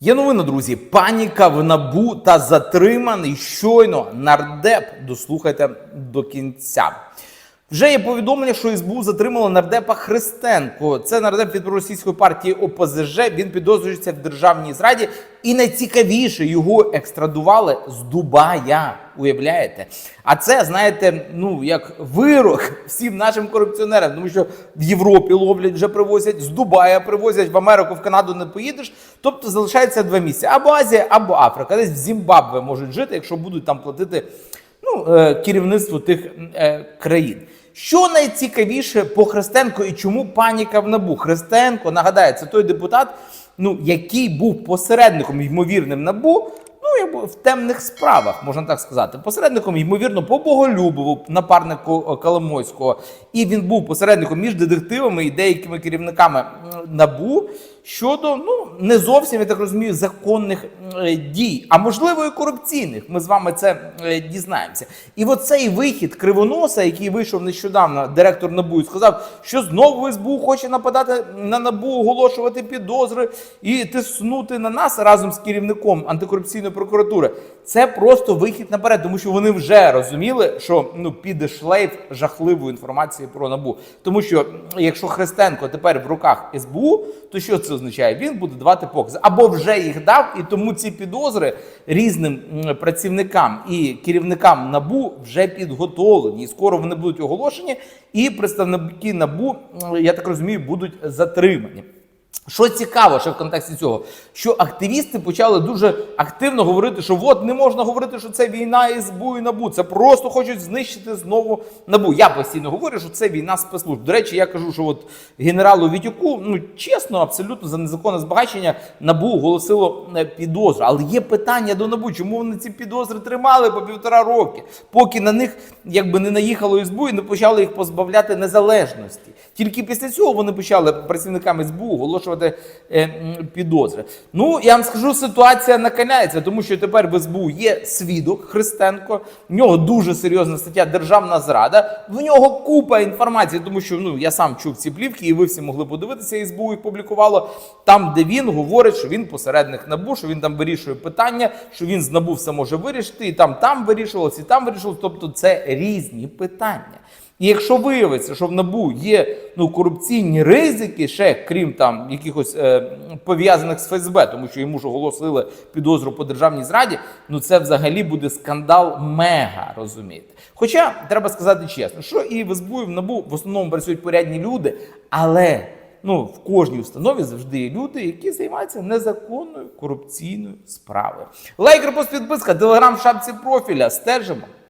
Є новина, друзі. Паніка в набу та затриманий щойно нардеп. Дослухайте до кінця. Вже є повідомлення, що СБУ затримало нардепа Христенко. Це нардеп від проросійської партії ОПЗЖ. Він підозрюється в державній зраді. І найцікавіше його екстрадували з Дубая. Уявляєте? А це, знаєте, ну як вирок всім нашим корупціонерам, тому що в Європі ловлять, вже привозять, з Дубая привозять, в Америку, в Канаду не поїдеш. Тобто залишається два місця: або Азія, або Африка. Десь в Зімбабве можуть жити, якщо будуть там платити ну, е, керівництву тих е, країн. Що найцікавіше по Христенко і чому паніка в набу? Христенко, нагадаю, це той депутат, ну, який був посередником ймовірним набу. Ну, якби в темних справах, можна так сказати. Посередником, ймовірно, по Боголюбову, напарнику е, Коломойського. І він був посередником між детективами і деякими керівниками набу щодо ну не зовсім я так розумію законних е, дій, а можливо і корупційних. Ми з вами це е, дізнаємося. І оцей вихід кривоноса, який вийшов нещодавно, директор НАБУ, сказав, що знову СБУ хоче нападати на НАБУ, оголошувати підозри і тиснути на нас разом з керівником антикорупційної прокуратури. Це просто вихід наперед, тому що вони вже розуміли, що ну піде шлейф жахливої інформації про набу. Тому що якщо Христенко тепер в руках СБУ, то що це означає? Він буде давати покази або вже їх дав, і тому ці підозри різним працівникам і керівникам набу вже підготовлені. І скоро вони будуть оголошені, і представники набу, я так розумію, будуть затримані. Що цікаво, ще в контексті цього, що активісти почали дуже активно говорити, що от не можна говорити, що це війна СБУ і НАБУ. Це просто хочуть знищити знову НАБУ. Я постійно говорю, що це війна спецслужб. До речі, я кажу, що от генералу Вітюку, ну чесно, абсолютно за незаконне збагачення НАБУ оголосило е, підозру. Але є питання до НАБУ, чому вони ці підозри тримали по півтора роки, поки на них якби не наїхало СБУ і не почали їх позбавляти незалежності. Тільки після цього вони почали працівниками СБУ оголошувати е, підозри. Ну я вам скажу, ситуація накаляється, тому що тепер в СБУ є свідок Христенко. В нього дуже серйозна стаття Державна зрада. В нього купа інформації, тому що ну я сам чув ці плівки, і ви всі могли подивитися. СБУ їх публікувало там, де він говорить, що він посередник набу, що він там вирішує питання, що він з набу все може вирішити, і там там вирішувалось, і там вирішувалось. Тобто це різні питання. І якщо виявиться, що в набу є ну корупційні ризики, ще крім там якихось е, пов'язаних з ФСБ, тому що йому ж оголосили підозру по державній зраді, ну це взагалі буде скандал мега, розумієте. Хоча треба сказати чесно, що і в СБУ, і в набу в основному працюють порядні люди, але ну в кожній установі завжди є люди, які займаються незаконною корупційною справою. Лайк, репост, підписка, телеграм в шапці профіля. Стежимо.